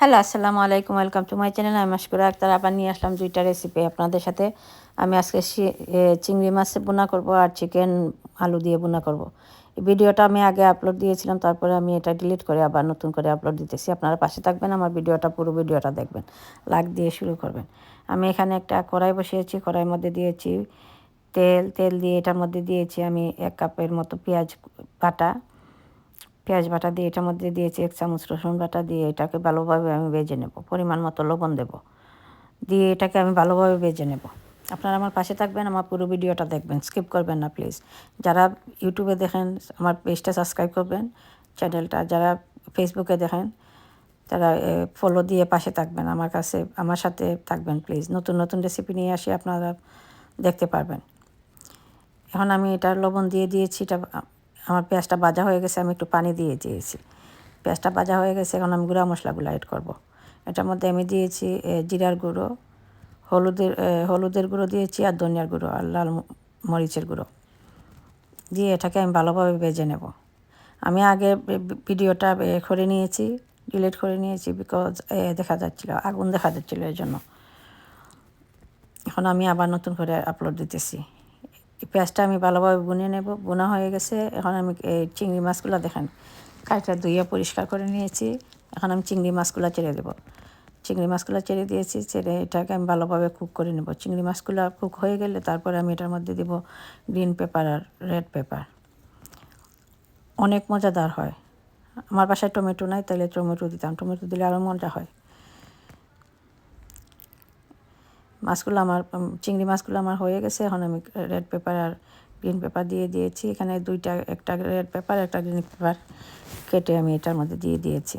Hello আসসালামু আলাইকুম welcome to my channel আমি মাসকুরা আক্তার, আবার নিয়ে আসলাম দুইটা রেসিপি আপনাদের সাথে। আমি আজকে চিংড়ি মাছ বোনা করব আর চিকেন আলু দিয়ে বোনা করব। ভিডিওটা আমি আগে আপলোড দিয়েছিলাম, তারপরে আমি এটা ডিলিট করে আবার নতুন করে আপলোড দিতেছি। আপনারা পাশে থাকবেন, আমার ভিডিওটা, পুরো ভিডিওটা দেখবেন। লাইক দিয়ে শুরু করবেন। আমি এখানে একটা কড়াই বসিয়েছি, কড়াইয়ের মধ্যে দিয়েছি তেল। তেল দিয়ে এটার মধ্যে দিয়েছি আমি এক কাপের মতো পেঁয়াজ বাটা। পেঁয়াজ বাটা দিয়ে এটার মধ্যে দিয়েছি এক চামচ রসুন বাটা দিয়ে এটাকে ভালোভাবে আমি বেজে নেব। পরিমাণ মতো লবণ দেব। দিয়ে এটাকে আমি ভালোভাবে ভেজে নেব। আপনারা আমার পাশে থাকবেন, আমার পুরো ভিডিওটা দেখবেন। স্কিপ করবেন না, প্লিজ। যারা ইউটিউবে দেখেন, আমার পেজটা সাবস্ক্রাইব করবেন। চ্যানেলটা যারা ফেসবুকে দেখেন, তারা ফলো দিয়ে পাশে থাকবেন। আমার কাছে, আমার সাথে থাকবেন, প্লিজ। নতুন নতুন রেসিপি নিয়ে আসি, আপনারা দেখতে পারবেন। এখন আমি এটা লবণ দিয়ে দিয়েছি, এটা আমার পেঁয়াজটা ভাজা হয়ে গেছে, আমি একটু পানি দিয়ে দিয়েছি। পেঁয়াজটা ভাজা হয়ে গেছে, এখন আমি গুঁড়া মশলাগুলো অ্যাড করব। এটার মধ্যে আমি দিয়েছি জিরার গুঁড়ো, হলুদের হলুদের গুঁড়ো দিয়েছি আর ধনিয়ার গুঁড়ো আর লাল মরিচের গুঁড়ো। দিয়ে এটাকে আমি ভালোভাবে বেজে নেব। আমি আগে ভিডিওটা করে নিয়েছি, ডিলিট করে নিয়েছি বিকজ দেখা যাচ্ছিল, আগুন দেখা যাচ্ছিল এই জন্য। এখন আমি আবার নতুন করে আপলোড দিতেছি। পেঁয়াজটা আমি ভালোভাবে বুনে নেব। বোনা হয়ে গেছে। এখন আমি এই চিংড়ি মাছগুলো দেখেন কাঁচটা ধুয়ে পরিষ্কার করে নিয়েছি। এখন আমি চিংড়ি মাছগুলো ছেড়ে দেবো। চিংড়ি মাছগুলো ছেড়ে দিয়েছি ছেড়ে এটাকে আমি ভালোভাবে কুক করে নেব। চিংড়ি মাছগুলো কুক হয়ে গেলে তারপরে আমি এটার মধ্যে দেবো গ্রিন পেপার আর রেড পেপার অনেক মজাদার হয়। আমার বাসায় টমেটো নাই তাহলে টমেটো দিতাম। টমেটো দিলে আরও মজা হয়। মাছগুলো আমার চিংড়ি মাছগুলো আমার হয়ে গেছে। এখন আমি রেড পেপার আর গ্রিন পেপার দিয়ে দিয়েছি। এখানে দুইটা, একটা রেড পেপার একটা গ্রিন পেপার কেটে আমি এটার মধ্যে দিয়ে দিয়েছি।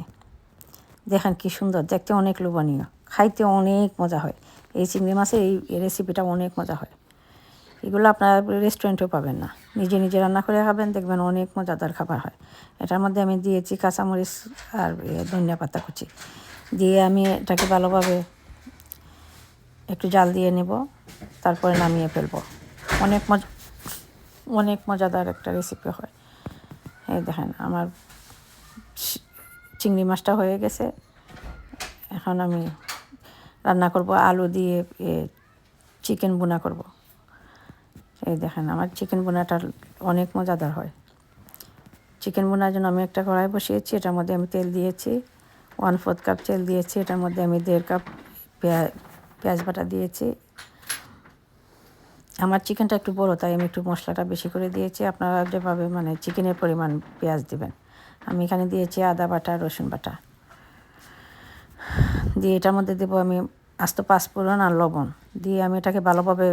দেখেন কি সুন্দর, দেখতে অনেক লোভনীয়, খাইতে অনেক মজা হয়। এই চিংড়ি মাছের এই রেসিপিটা অনেক মজা হয়। এগুলো আপনারা রেস্টুরেন্টেও পাবেন না। নিজে নিজে রান্না করে খাবেন, দেখবেন অনেক মজাদার খাবার হয়। এটার মধ্যে আমি দিয়েছি কাঁচামরিচ আর ধনিয়া পাতা কুচি। দিয়ে আমি এটাকে ভালোভাবে একটু জাল দিয়ে নেব, তারপরে নামিয়ে ফেলব। অনেক মজা, অনেক মজাদার একটা রেসিপি হয়। এই দেখেন, আমার চিংড়ি মাছটা হয়ে গেছে। এখন আমি রান্না করব আলু দিয়ে চিকেন বোনা করব। এই দেখেন, আমার চিকেন বোনাটা অনেক মজাদার হয়। চিকেন বোনার জন্য আমি একটা কড়াই বসিয়েছি, এটার মধ্যে আমি তেল দিয়েছি। ওয়ান ফোর্থ কাপ তেল দিয়েছি, এটার মধ্যে আমি দেড় কাপ পেঁয়াজ পেঁয়াজ বাটা দিয়েছি। আমার চিকেনটা একটু বড়, তাই আমি একটু মশলাটা বেশি করে দিয়েছি। আপনারা যেভাবে মানে চিকেনের পরিমাণ পেঁয়াজ দিবেন। আমি এখানে দিয়েছি আদা বাটা, রসুন বাটা। দিয়ে এটার মধ্যে দেবো আমি আস্ত পাঁচফোড়ন আর লবণ। দিয়ে আমি এটাকে ভালোভাবে,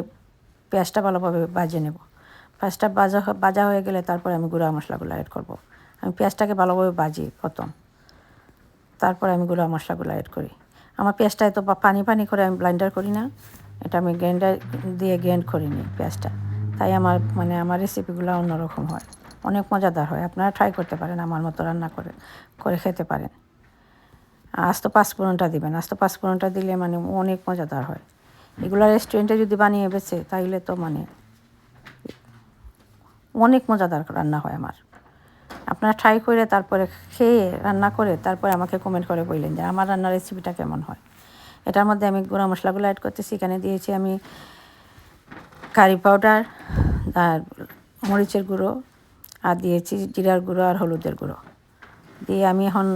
পেঁয়াজটা ভালোভাবে ভাজে নেব। পেঁয়াজটা বাজা ভাজা হয়ে গেলে তারপরে আমি গুঁড়া মশলাগুলো অ্যাড করব। আমি পেঁয়াজটাকে ভালোভাবে বাজি প্রথম। তারপরে আমি গুঁড়া মশলাগুলো অ্যাড করি। আমার পেঁয়াজটা এত পা- পানি পানি করে আমি ব্লাইন্ডার করি না। এটা আমি গ্রাইন্ডার দিয়ে গ্রাইন্ড করি নি পেঁয়াজটা। তাই আমার মানে আমার রেসিপিগুলো অন্যরকম হয়। অনেক মজাদার হয়। আপনারা ট্রাই করতে পারেন, আমার মতো রান্না করে করে খেতে পারেন। আস্ত পাঁচফোড়নটা দিবেন। আস্ত পাঁচফোড়নটা দিলে মানে অনেক মজাদার হয়। এগুলো রেস্টুরেন্টে যদি বানিয়ে বেছে তাইলে তো মানে অনেক মজাদার রান্না হয় আমার। আপনারা ট্রাই করে তারপরে খেয়ে, রান্না করে তারপরে আমাকে কমেন্ট করে বললেন যে, আমার রান্নার রেসিপিটা কেমন হয়? এটার মধ্যে আমি গুঁড়া মশলাগুলো অ্যাড করতেছি। এখানে দিয়েছি আমি কারি পাউডার আর মরিচের গুঁড়ো, আর দিয়েছি জিরার গুঁড়ো আর হলুদের গুঁড়ো। দিয়ে আমি এখন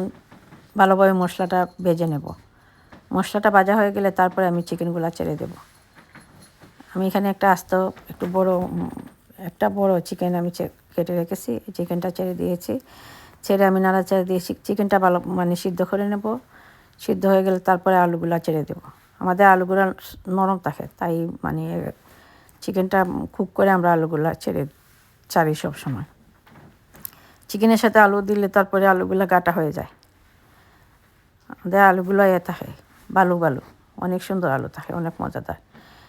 ভালোভাবে মশলাটা ভেজে নেব। মশলাটা ভাজা হয়ে গেলে তারপরে আমি চিকেনগুলো ছেড়ে দেব। আমি এখানে একটা আস্ত, একটু বড় একটা বড় চিকেন আমি কেটে রেখেছি চিকেনটা ছেড়ে দিয়েছি। ছেড়ে আমি নাড়া নাড়াচাড়া দিয়েছি চিকেনটা ভালো মানে সিদ্ধ করে নেব। সিদ্ধ হয়ে গেলে তারপরে আলুগুলো ছেড়ে দেব। আমাদের আলুগুলো নরম থাকে, তাই মানে চিকেনটা কুক করে আমরা আলুগুলো ছেড়ে ছাড়ি সব সময় চিকেনের সাথে আলু দিলে তারপরে আলুগুলো গাটা হয়ে যায়। আমাদের আলুগুলো এ থাকে, বালু বালু, অনেক সুন্দর আলু থাকে, অনেক মজাদার।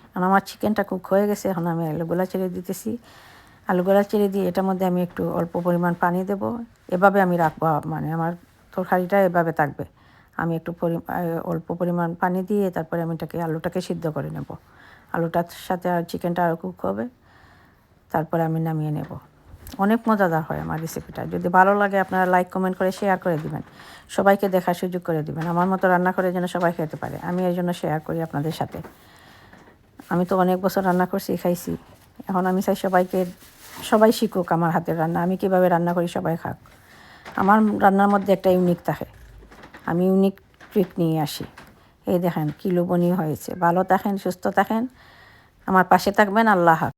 এখন আমার চিকেনটা কুক হয়ে গেছে, এখন আমি আলুগুলা ছেড়ে দিতেছি। আলুগুলা ছেড়ে দিয়ে এটার মধ্যে আমি একটু অল্প পরিমাণ পানি দেব। এভাবে আমি রাখব মানে আমার তরকারিটা এভাবে থাকবে। আমি একটু অল্প পরিমাণ পানি দিয়ে তারপরে আমি এটাকে, আলুটাকে সিদ্ধ করে নেব। আলুটার সাথে আর চিকেনটা আরও কুক হবে, তারপরে আমি নামিয়ে নেব। অনেক মজাদার হয় আমার রেসিপিটা। যদি ভালো লাগে আপনারা লাইক, কমেন্ট করে শেয়ার করে দিবেন। সবাইকে দেখার সুযোগ করে দিবেন। আমার মতো রান্না করে যেন সবাই খেতে পারে, আমি এর জন্য শেয়ার করি আপনাদের সাথে। আমি তো অনেক বছর রান্না করছি, খাইছি। এখন আমি চাই সবাইকে সবাই শিখুক আমার হাতের রান্না, আমি কীভাবে রান্না করি সবাই খাক। আমার রান্নার মধ্যে একটা ইউনিক থাকে। আমি ইউনিক ট্রিক নিয়ে আসি। এই দেখেন কি লোভনীয় হয়েছে। ভালো থাকেন, সুস্থ থাকেন। আমার পাশে থাকবেন, আল্লাহ হাফেজ।